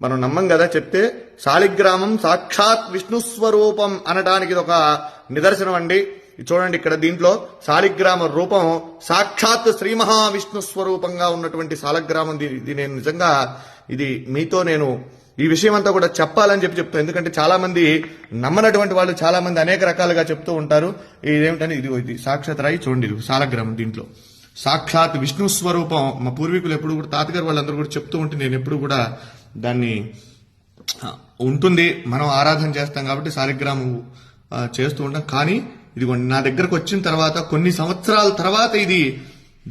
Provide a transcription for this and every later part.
మనం నమ్మం కదా చెప్తే శాలిగ్రామం సాక్షాత్ విష్ణు స్వరూపం అనడానికి ఇది ఒక నిదర్శనం అండి. ఇది చూడండి ఇక్కడ దీంట్లో శాలిగ్రామ రూపం సాక్షాత్ శ్రీ మహావిష్ణు స్వరూపంగా ఉన్నటువంటి శాలగ్రామం ఇది నేను నిజంగా ఇది మీతో నేను ఈ విషయం అంతా కూడా చెప్పాలని చెప్పి చెప్తాను ఎందుకంటే చాలా మంది నమ్మనటువంటి వాళ్ళు చాలా మంది అనేక రకాలుగా చెప్తూ ఉంటారు. ఇదేమిటని ఇది ఇది సాక్షాత్ రాయి చూడండి ఇది శాలగ్రామం దీంట్లో. సాక్షాత్ విష్ణు స్వరూపం మా పూర్వీకులు ఎప్పుడు కూడా తాతగారు వాళ్ళందరూ కూడా చెప్తూ ఉంటే నేను ఎప్పుడు కూడా దాన్ని ఉంటుంది. మనం ఆరాధన చేస్తాం కాబట్టి శాలిగ్రామం చేస్తూ ఉంటాం. కానీ ఇదిగోండి నా దగ్గరకు వచ్చిన తర్వాత కొన్ని సంవత్సరాల తర్వాత ఇది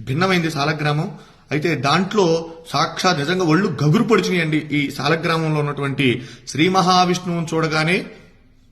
భిన్నమైంది శాలగ్రామం అయితే దాంట్లో సాక్షాత్ నిజంగా ఒళ్ళు గగురు పొడిచినాయండి ఈ శాలగ్రామంలో ఉన్నటువంటి శ్రీ మహావిష్ణువుని చూడగానే.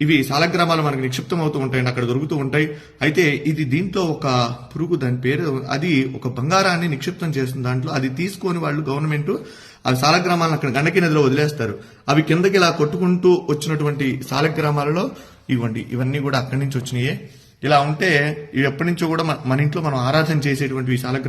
ఇవి సాలగ్రామాలు మనకి నిక్షిప్తం అవుతూ ఉంటాయండి అక్కడ దొరుకుతూ ఉంటాయి. అయితే ఇది దీంట్లో ఒక పురుగు దాని పేరు అది ఒక బంగారాన్ని నిక్షిప్తం చేస్తుంది దాంట్లో అది తీసుకొని వాళ్ళు గవర్నమెంట్ ఆ సాలగ్రామాలను అక్కడ గండకి నదిలో వదిలేస్తారు. అవి కిందకి ఇలా కొట్టుకుంటూ వచ్చినటువంటి సాలగ్రామాలలో ఇవ్వండి. ఇవన్నీ కూడా అక్కడి నుంచి వచ్చినాయే. ఇలా ఉంటే ఇవి ఎప్పటి నుంచో కూడా మన- మన ఇంట్లో మనం ఆరాధన చేసేటువంటి ఈ సాలగ్రామ